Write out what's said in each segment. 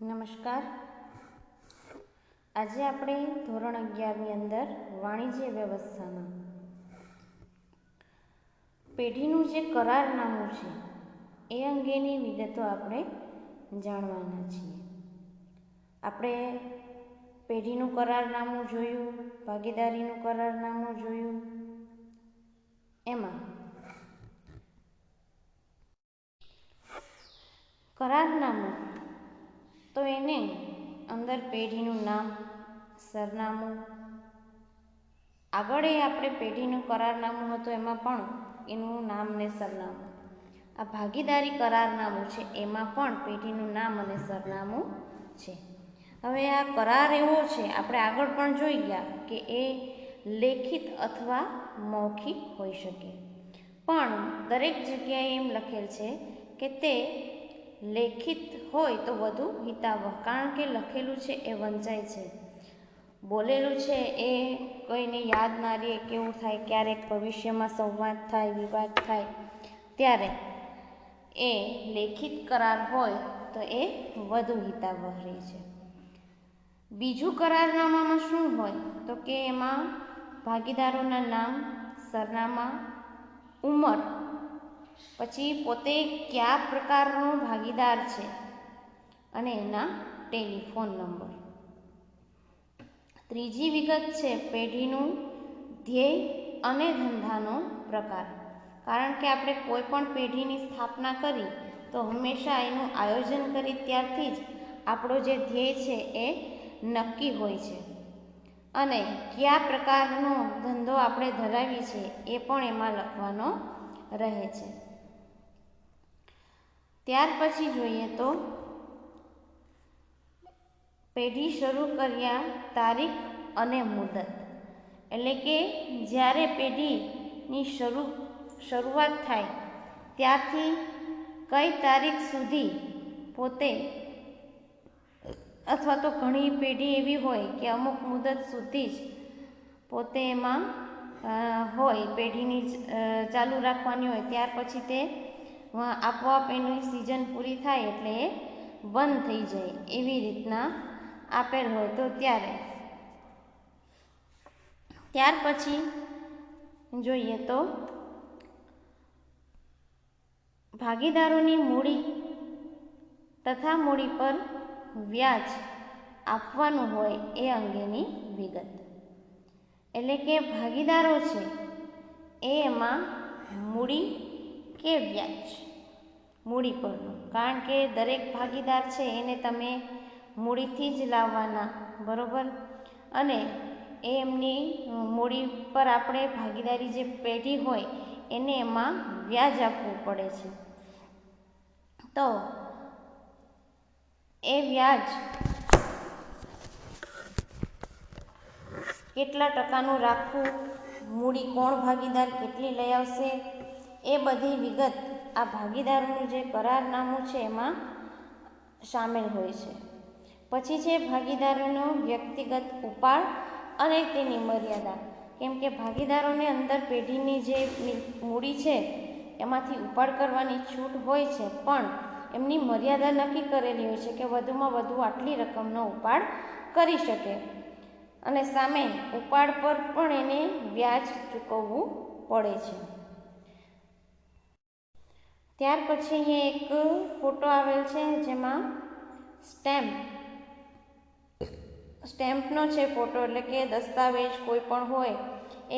નમસ્કાર. આજે આપણે ધોરણ અગિયારની અંદર વાણિજ્ય વ્યવસ્થામાં પેઢીનું જે કરારનામું છે, એ અંગેની વિગતો આપણે જાણવાના છીએ. આપણે પેઢીનું કરારનામું જોયું, ભાગીદારીનું કરારનામું જોયું. એમાં કરારનામું તો એને અંદર પેઢીનું નામ, સરનામું. આગળ એ આપણે પેઢીનું કરારનામું હતું, એમાં પણ એનું નામ ને સરનામું. આ ભાગીદારી કરારનામું છે, એમાં પણ પેઢીનું નામ અને સરનામું છે. હવે આ કરાર એવો છે, આપણે આગળ પણ જોઈ ગયા કે એ લેખિત અથવા મૌખિક હોઈ શકે. પણ દરેક જગ્યાએ એમ લખેલ છે કે તે લેખિત હોય તો વધુ હિતાવહ. કારણ કે લખેલું છે એ વંચાય છે. બોલેલું છે એ કોઈને યાદ ના રહે કેવું થાય, ક્યારેક ભવિષ્યમાં સંવાદ થાય, વિવાદ થાય, ત્યારે એ લેખિત કરાર હોય તો એ વધુ હિતાવહ રહે છે. બીજું કરારનામામાં શું હોય તો કે એમાં ભાગીદારોના નામ, સરનામા, ઉંમર પછી પોતે કયા પ્રકારનો ભાગીદાર છે? અને એના ટેલિફોન નંબર. ત્રીજી વિગત છે પેઢીનું ધ્યેય અને ધંધાનો પ્રકાર. કારણ કે આપણે કોઈ પણ પેઢીની સ્થાપના કરી, તો હંમેશા એનું આયોજન કરી ત્યારથી જ આપણો જે ધ્યેય છે એ નક્કી હોય છે. અને કયા પ્રકારનો ધંધો આપણે ધરાવીએ છીએ એ પણ એમાં લખવાનો રહે છે. ત્યાર પછી જોઈએ તો પેઢી શરૂ કર્યા તારીખ અને મુદત. એટલે કે જ્યારે પેઢીની શરૂ, શરૂઆત થાય ત્યારથી કઈ તારીખ સુધી પોતે અથવા તો ઘણી પેઢી એવી હોય કે અમુક મુદત સુધી જ પોતે એમાં હોય, પેઢીની ચાલુ રાખવાની હોય. ત્યાર પછી તે આપોઆપ એની સિઝન પૂરી થાય એટલે એ બંધ થઈ જાય એવી રીતના આપેલ હોય તો ત્યારે. ત્યાર પછી જોઈએ તો ભાગીદારોની મૂડી તથા મૂડી પર વ્યાજ આપવાનું હોય એ અંગેની વિગત. એટલે કે ભાગીદારો છે, એ એમાં મૂડી કે વ્યાજ? મૂડી પરનું. કારણ કે દરેક ભાગીદાર છે, એને તમે મૂડીથી જ લાવવાના, બરાબર? અને એ એમની મૂડી પર આપણે ભાગીદારી જે પેઢી હોય, એને એમાં વ્યાજ આપવું પડે છે. તો એ વ્યાજ કેટલા ટકાનું રાખવું? મૂડી કોણ ભાગીદાર કેટલી લઈ આવશે? એ બધી વિગત આ ભાગીદારોનું જે કરારનામું છે એમાં સામેલ હોય છે. પછી છે ભાગીદારોનો વ્યક્તિગત ઉપાડ અને તેની મર્યાદા. કેમ કે ભાગીદારોને અંદર પેઢીની જે મૂડી છે, એમાંથી ઉપાડ કરવાની છૂટ હોય છે, પણ એમની મર્યાદા નક્કી કરેલી હોય છે કે વધુમાં વધુ આટલી રકમનો ઉપાડ કરી શકે. અને સામે ઉપાડ પર પણ એને વ્યાજ ચૂકવવું પડે છે. ત્યાર પછી અહીંયા એક ફોટો આવેલ છે જેમાં સ્ટેમ્પ. સ્ટેમ્પનો છે ફોટો એટલે કે દસ્તાવેજ કોઈ પણ હોય,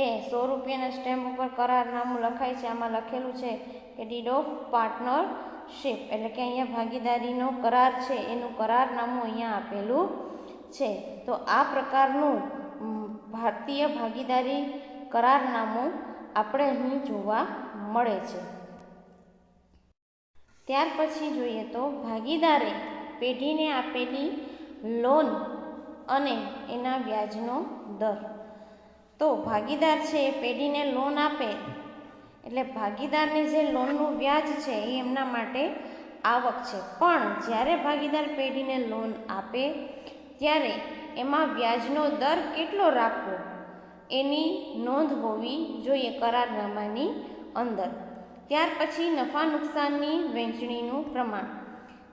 એ સો રૂપિયાના સ્ટેમ્પ ઉપર કરારનામું લખાય છે. આમાં લખેલું છે કે ડીડ ઓફ પાર્ટનરશીપ એટલે કે અહીંયા ભાગીદારીનો કરાર છે, એનું કરારનામું અહીંયા આપેલું છે. તો આ પ્રકારનું ભારતીય ભાગીદારી કરારનામું આપણે અહીં જોવા મળે છે. ત્યાર પછી જોઈએ તો ભાગીદારે પેઢીને આપેલી લોન અને એના વ્યાજનો દર. તો ભાગીદાર છે એ પેઢીને લોન આપે, એટલે ભાગીદારને જે લોનનું વ્યાજ છે એ એમના માટે આવક છે. પણ જ્યારે ભાગીદાર પેઢીને લોન આપે, ત્યારે એમાં વ્યાજનો દર કેટલો રાખવો? એની નોંધ હોવી જોઈએ કરારનામાની અંદર. ત્યાર પછી નફા નુકસાનની વહેંચણીનું પ્રમાણ.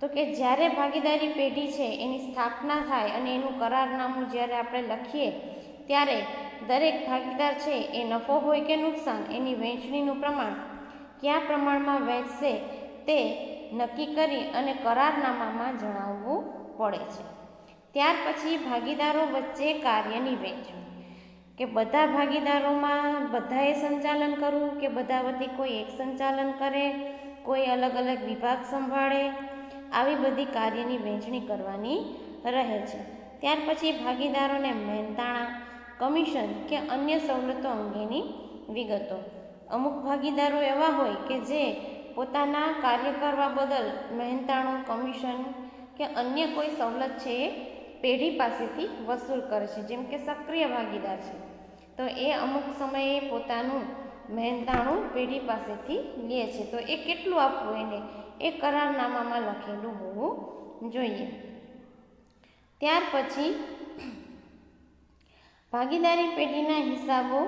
તો કે જ્યારે ભાગીદારી પેઢી છે, એની સ્થાપના થાય અને એનું કરારનામું જ્યારે આપણે લખીએ, ત્યારે દરેક ભાગીદાર છે, એ નફો હોય કે નુકસાન, એની વહેંચણીનું પ્રમાણ કયા પ્રમાણમાં વહેંચશે તે નક્કી કરી અને કરારનામામાં જણાવવું પડે છે. ત્યાર પછી ભાગીદારો વચ્ચે કાર્યની વહેંચણી. કે બધા ભાગીદારોમાં બધાએ સંચાલન કરવું, કે બધા વતી કોઈ એક સંચાલન કરે, કોઈ અલગ અલગ વિભાગ સંભાળે, આવી બધી કાર્યની વહેંચણી કરવાની રહે છે. ત્યાર પછી ભાગીદારોને મહેનતાણા, કમિશન કે અન્ય સવલતો અંગેની વિગતો. અમુક ભાગીદારો એવા હોય કે જે પોતાના કાર્ય કરવા બદલ મહેનતાણું, કમિશન કે અન્ય કોઈ સવલત છે એ પેઢી પાસેથી વસૂલ કરે છે, જેમ કે સક્રિય ભાગીદાર છે. તો એ અમુક સમયે પોતાનું મહેનતાણું પેઢી પાસેથી લે છે. તો એ કેટલું આપવું એને? એ કરારનામામાં લખેલું હોવું જોઈએ. ત્યાર પછી ભાગીદારી પેઢીના હિસાબો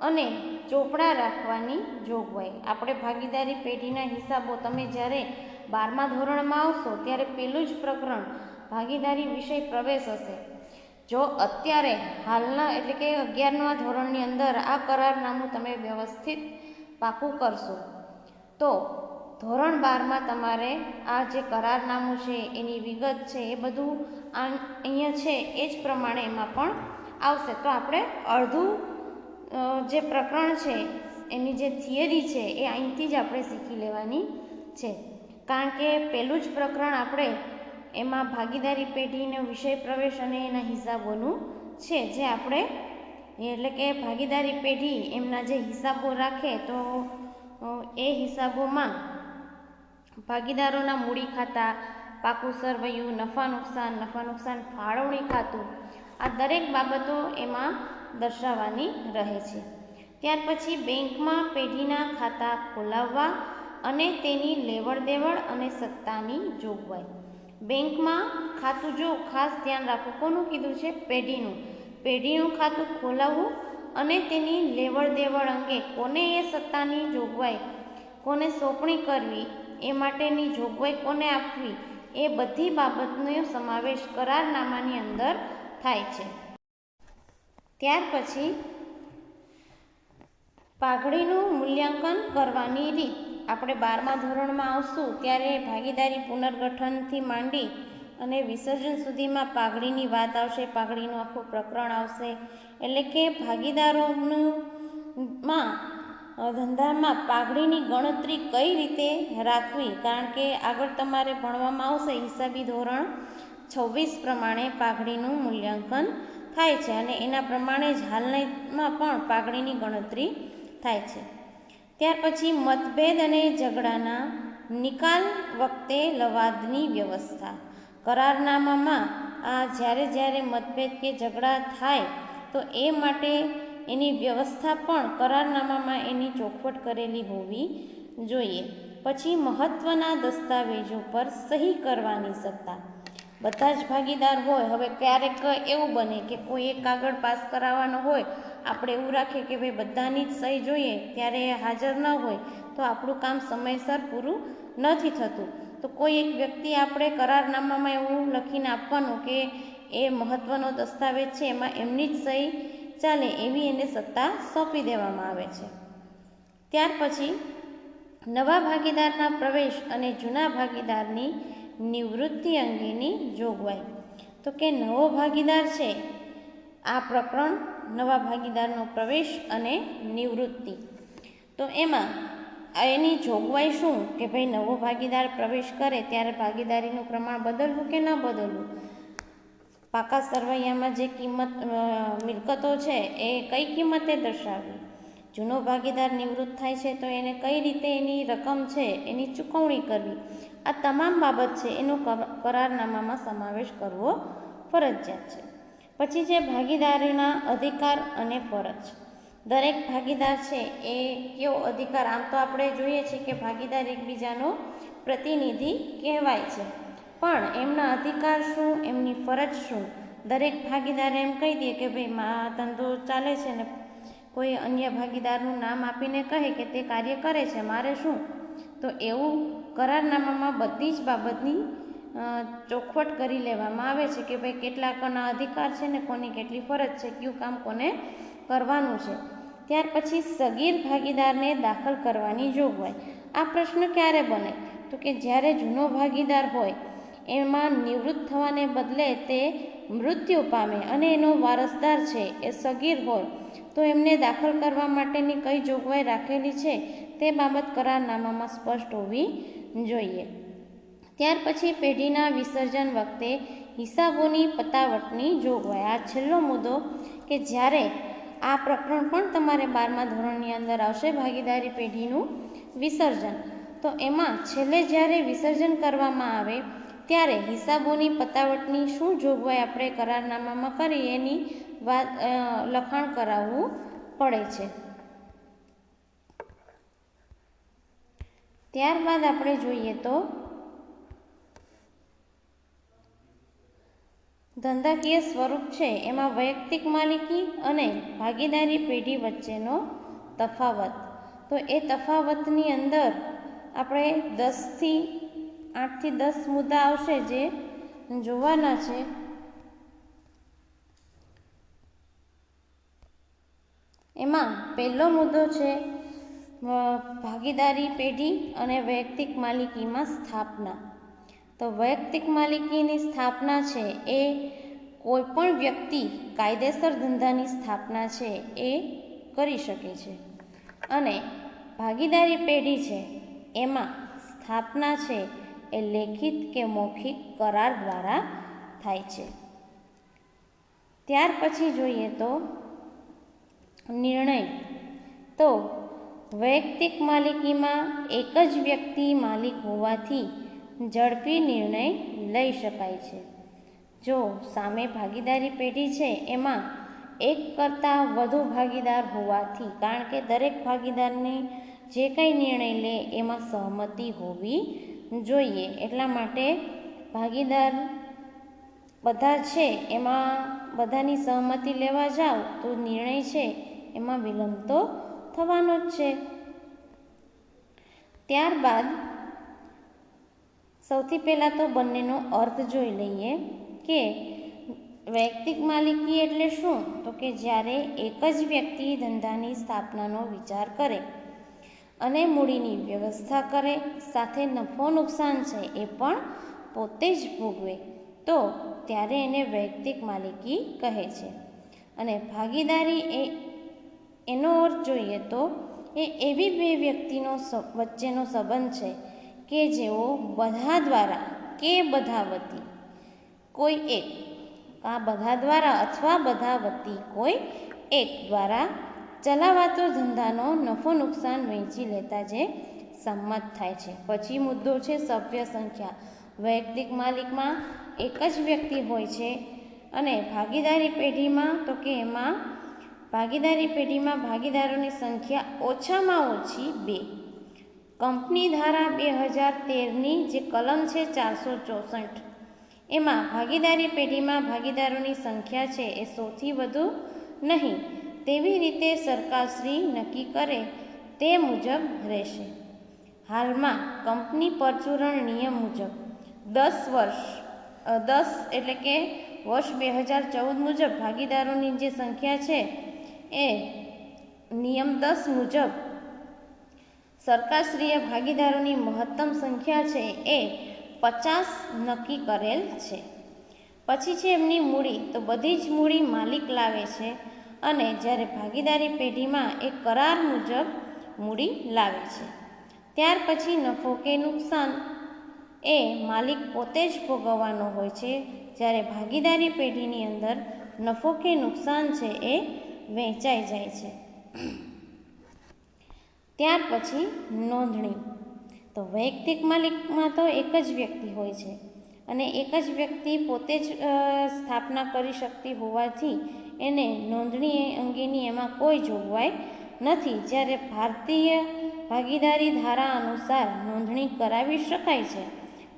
અને ચોપડા રાખવાની જોગવાઈ. આપણે ભાગીદારી પેઢીના હિસાબો તમે જ્યારે બારમા ધોરણમાં આવશો, ત્યારે પેલું જ પ્રકરણ ભાગીદારી વિષય પ્રવેશ હશે. જો અત્યારે હાલના એટલે કે અગિયારમા ધોરણની અંદર આ કરારનામું તમે વ્યવસ્થિત પાકું કરશો, તો ધોરણ બારમાં તમારે આ જે કરારનામું છે, એની વિગત છે, એ બધું આ અહીંયા છે, એ જ પ્રમાણે એમાં પણ આવશે. તો આપણે અડધું જે પ્રકરણ છે, એની જે થિયરી છે, એ અહીંથી જ આપણે શીખી લેવાની છે. કારણ કે પહેલું જ પ્રકરણ આપણે એમાં ભાગીદારી પેઢીનો વિષય પ્રવેશ અને એના હિસાબોનું છે. જે આપણે એટલે કે ભાગીદારી પેઢી એમના જે હિસાબો રાખે તો એ હિસાબોમાં ભાગીદારોના મૂડી ખાતા, પાકું સરવૈયું, નફા નુકસાન નફા નુકસાન, ફાળવણી ખાતું, આ દરેક બાબતો એમાં દર્શાવવાની રહે છે. ત્યાર પછી બેંકમાં પેઢીના ખાતા ખોલાવવા અને તેની લેવડ દેવડ અને સત્તાની જોગવાઈ. બેંકમાં ખાતું જો ખાસ ધ્યાન રાખવું કોનું કીધું છે? પેઢીનું. પેઢીનું ખાતું ખોલાવવું અને તેની લેવડ દેવડ અંગે કોને એ સત્તાની જોગવાઈ, કોને સોંપણી કરવી, એ માટેની જોગવાઈ કોને આપવી, એ બધી બાબતનો સમાવેશ કરારનામાની અંદર થાય છે. ત્યાર પછી પાઘડીનું મૂલ્યાંકન કરવાની રીત. આપણે બારમા ધોરણમાં આવશું, ત્યારે ભાગીદારી પુનર્ગઠનથી માંડી અને વિસર્જન સુધીમાં પાઘડીની વાત આવશે, પાઘડીનું આખું પ્રકરણ આવશે. એટલે કે ભાગીદારોનું માં ધંધામાં પાઘડીની ગણતરી કઈ રીતે રાખવી? કારણ કે આગળ તમારે ભણવામાં આવશે, હિસાબી ધોરણ છવ્વીસ પ્રમાણે પાઘડીનું મૂલ્યાંકન થાય છે અને એના પ્રમાણે જ હાલમાં પણ પાઘડીની ગણતરી થાય છે. ત્યાર પછી મતભેદ અને ઝઘડાના નિકાલ વખતે લવાદની વ્યવસ્થા. કરારનામામાં આ જ્યારે જ્યારે મતભેદ કે ઝઘડા થાય, તો એ માટે એની વ્યવસ્થા પણ કરારનામામાં એની ચોખવટ કરેલી હોવી જોઈએ. પછી મહત્ત્વના દસ્તાવેજો પર સહી કરવાની સત્તા. બધા જ ભાગીદાર હોય, હવે ક્યારેક એવું બને કે કોઈ એક કાગળ પાસ કરાવવાનો હોય આપણે એવું રાખીએ કે ભાઈ બધાની જ સહી જોઈએ ત્યારે એ હાજર ન હોય, તો આપણું કામ સમયસર પૂરું નથી થતું. તો કોઈ એક વ્યક્તિ આપણે કરારનામામાં એવું લખીને આપવાનું કે એ મહત્ત્વનો દસ્તાવેજ છે, એમાં એમની જ સહી ચાલે, એવી એને સત્તા સોંપી દેવામાં આવે છે. ત્યાર પછી નવા ભાગીદારના પ્રવેશ અને જૂના ભાગીદારની નિવૃત્તિ અંગેની જોગવાઈ. તો કે નવો ભાગીદાર છે, આ પ્રકરણ નવા ભાગીદારનો પ્રવેશ અને નિવૃત્તિ. તો એમાં એની જોગવાઈ શું? કે ભાઈ નવો ભાગીદાર પ્રવેશ કરે ત્યારે ભાગીદારીનું પ્રમાણ બદલવું કે ન બદલવું? પાકા સરવૈયામાં જે કિંમત મિલકતો છે એ કઈ કિંમતે દર્શાવવી? જૂનો ભાગીદાર નિવૃત્ત થાય છે તો એને કઈ રીતે એની રકમ છે, એની ચૂકવણી કરવી? આ તમામ બાબત છે એનો કરારનામામાં સમાવેશ કરવો ફરજિયાત છે. પછી છે ભાગીદારીના અધિકાર અને ફરજ. દરેક ભાગીદાર છે એ કેવો અધિકાર? આમ તો આપણે જોઈએ છીએ કે ભાગીદાર એકબીજાનો પ્રતિનિધિ કહેવાય છે. પણ એમના અધિકાર શું? એમની ફરજ શું? દરેક ભાગીદાર એમ કહી દે કે ભાઈ મા ધંધો ચાલે છે ને કોઈ અન્ય ભાગીદારનું નામ આપીને કહે કે તે કાર્ય કરે છે, મારે શું? તો એવું કરારનામામાં બધી જ બાબતની ચોખવટ કરી લેવામાં આવે છે કે ભાઈ કેટલા કોના અધિકાર છે ને કોની કેટલી ફરજ છે, કયું કામ કોને કરવાનું છે. ત્યાર પછી સગીર ભાગીદારને દાખલ કરવાની જોગવાઈ આ પ્રશ્ન ક્યારે બને? તો કે જ્યારે જૂનો ભાગીદાર હોય, એમાં નિવૃત્ત થવાને બદલે તે મૃત્યુ પામે અને એનો વારસદાર છે, એ સગીર હોય, તો એમને દાખલ કરવા માટેની કઈ જોગવાઈ રાખેલી છે, તે બાબત કરારનામામાં સ્પષ્ટ હોવી જોઈએ. ત્યાર પછી પેઢીના વિસર્જન વખતે હિસાબોની પતાવટની જોગવાઈ. આ છેલ્લો મુદ્દો કે જ્યારે આ પ્રકરણ પણ તમારે બારમા ધોરણની અંદર આવશે ભાગીદારી પેઢીનું વિસર્જન. તો એમાં છેલ્લે જ્યારે વિસર્જન કરવામાં આવે ત્યારે હિસાબોની પતાવટની શું જોગવાઈ આપણે કરારનામામાં કરી એની વાત લખાણ કરાવવું પડે છે. ત્યારબાદ આપણે જોઈએ તો ધંધાકીય સ્વરૂપ છે. એમાં વૈયક્તિક માલિકી અને ભાગીદારી પેઢી વચ્ચેનો તફાવત. તો એ તફાવતની અંદર આપણે દસથી આઠથી દસ મુદ્દા આવશે જે જોવાના છે. એમાં પહેલો મુદ્દો છે ભાગીદારી પેઢી અને વૈયક્તિક માલિકીમાં સ્થાપના. તો વૈયક્તિક માલિકીની સ્થાપના છે એ કોઈપણ વ્યક્તિ કાયદેસર ધંધાની સ્થાપના છે એ કરી શકે છે. અને ભાગીદારી પેઢી છે એમાં સ્થાપના છે એ લેખિત કે મૌખિક કરાર દ્વારા થાય છે. ત્યાર પછી જોઈએ તો નિર્ણય. તો વૈયક્તિક માલિકીમાં એક જ વ્યક્તિ માલિક હોવાથી ઝડપી નિર્ણય લઈ શકાય છે. જો સામે ભાગીદારી પેઢી છે, એમાં એક કરતાં વધુ ભાગીદાર હોવાથી, કારણ કે દરેક ભાગીદારની જે કંઈ નિર્ણય લે, એમાં સહમતિ હોવી જોઈએ. એટલા માટે ભાગીદાર બધા છે, એમાં બધાની સહમતિ લેવા જાઓ તો નિર્ણય છે, એમાં વિલંબ તો થવાનો જ છે. ત્યારબાદ સૌથી પહેલાં તો બંનેનો અર્થ જોઈ લઈએ કે વૈયક્તિક માલિકી એટલે શું? તો કે જ્યારે એક જ વ્યક્તિ ધંધાની સ્થાપનાનો વિચાર કરે અને મૂડીની વ્યવસ્થા કરે, સાથે નફો નુકસાન છે એ પણ પોતે જ ભોગવે, તો ત્યારે એને વૈયક્તિક માલિકી કહે છે. અને ભાગીદારી એ, એનો અર્થ જોઈએ તો એ એવી બે વ્યક્તિનો વચ્ચેનો સંબંધ છે કે જેઓ બધા દ્વારા કે બધા વતી. કોઈ એક, આ બધા દ્વારા અથવા બધા વતી કોઈ એક દ્વારા ચલાવાતો ધંધાનો નફો નુકસાન વહેંચી લેતા જે સંમત થાય છે. પછી મુદ્દો છે સભ્ય સંખ્યા. વૈયક્તિક માલિકમાં એક જ વ્યક્તિ હોય છે અને ભાગીદારી પેઢીમાં તો કે એમાં, ભાગીદારી પેઢીમાં ભાગીદારોની સંખ્યા ઓછામાં ઓછી બે. કંપની ધારા બે હજાર તેરની જે કલમ છે ચારસો ચોસઠ, એમાં ભાગીદારી પેઢીમાં ભાગીદારોની સંખ્યા છે એ સૌથી વધુ નહીં, તેવી રીતે સરકારશ્રી નક્કી કરે તે મુજબ રહેશે. હાલમાં કંપની પરચુરણ નિયમ મુજબ દસ વર્ષ દસ એટલે કે વર્ષ બે હજાર ચૌદ મુજબ ભાગીદારોની જે સંખ્યા છે એ નિયમ દસ મુજબ સરકારશ્રીએ ભાગીદારોની મહત્તમ સંખ્યા છે એ પચાસ નક્કી કરેલ છે. પછી છે એમની મૂડી. તો બધી જ મૂડી માલિક લાવે છે અને જ્યારે ભાગીદારી પેઢીમાં એ કરાર મુજબ મૂડી લાવે છે. ત્યાર પછી નફો કે નુકસાન એ માલિક પોતે જ ભોગવવાનો હોય છે. જ્યારે ભાગીદારી પેઢીની અંદર નફો કે નુકસાન છે એ વહેંચાઈ જાય છે. ત્યાર પછી નોંધણી. તો વૈયક્તિક માલિકમાં તો એક જ વ્યક્તિ હોય છે અને એક જ વ્યક્તિ પોતે જ સ્થાપના કરી શકતી હોવાથી એને નોંધણી અંગેની એમાં કોઈ જોગવાઈ નથી. જ્યારે ભારતીય ભાગીદારી ધારા અનુસાર નોંધણી કરાવી શકાય છે,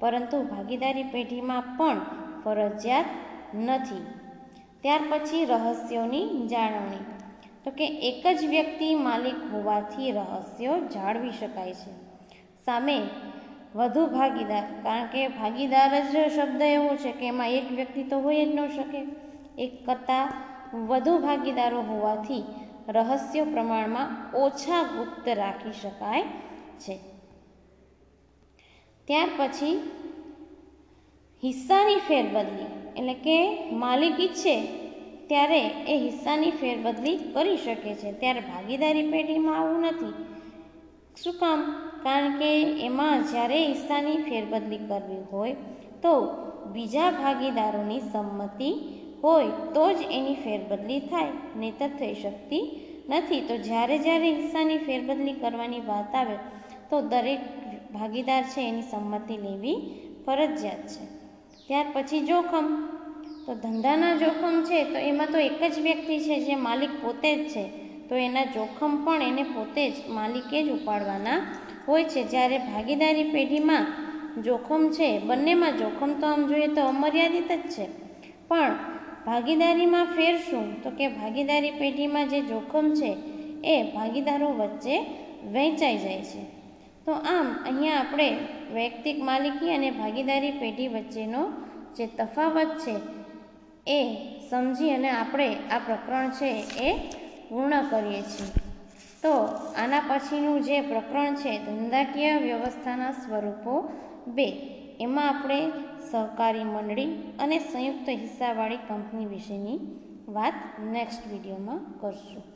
પરંતુ ભાગીદારી પેઢીમાં પણ ફરજિયાત નથી. ત્યાર પછી રહસ્યોની જાળવણી. તો કે એક જ વ્યક્તિ માલિક હોવાથી રહસ્યો જાળવી શકાય છે. સામે વધુ ભાગીદાર, કારણ કે ભાગીદાર જ શબ્દ એવો છે કે એમાં એક વ્યક્તિ તો હોય જ ન શકે. એક કરતાં વધુ ભાગીદારો હોવાથી રહસ્યો પ્રમાણમાં ઓછા ગુપ્ત રાખી શકાય છે. ત્યાર પછી હિસ્સાની ફેરબદલી, એટલે કે માલિક ઈચ્છે ત્યારે એ હિસ્સાની ફેરબદલી કરી શકે છે. ત્યારે ભાગીદારી પેઢીમાં આવું નથી. શું કામ? કારણ કે એમાં જ્યારે હિસ્સાની ફેરબદલી કરવી હોય તો બીજા ભાગીદારોની સંમતિ હોય તો જ એની ફેરબદલી થાય, નહીતર થઈ શકતી નથી. તો જ્યારે જ્યારે હિસ્સાની ફેરબદલી કરવાની વાત આવે તો દરેક ભાગીદાર છે એની સંમતિ લેવી ફરજિયાત છે. ત્યાર પછી જોખમ. તો ધંધાના જોખમ છે તો એમાં તો એક જ વ્યક્તિ છે જે માલિક પોતે જ છે. તો એના જોખમ પણ એને પોતે જ માલિકે જ ઉપાડવાના હોય છે. જ્યારે ભાગીદારી પેઢીમાં જોખમ છે, બંનેમાં જોખમ તો આમ જોઈએ તો અમર્યાદિત જ છે. પણ ભાગીદારીમાં ફેર શું? તો કે ભાગીદારી પેઢીમાં જે જોખમ છે, એ ભાગીદારો વચ્ચે વહેંચાઈ જાય છે. તો આમ અહીંયા આપણે વૈયક્તિક માલિકી અને ભાગીદારી પેઢી વચ્ચેનો જે તફાવત છે એ સમજી અને આપણે આ પ્રકરણ છે એ પૂર્ણ કરીએ છીએ. તો આના પછીનું જે પ્રકરણ છે ધંધાકીય વ્યવસ્થાના સ્વરૂપો બે, એમાં આપણે સહકારી મંડળી અને સંયુક્ત હિસ્સાવાળી કંપની વિશેની વાત નેક્સ્ટ વિડીયોમાં કરશું.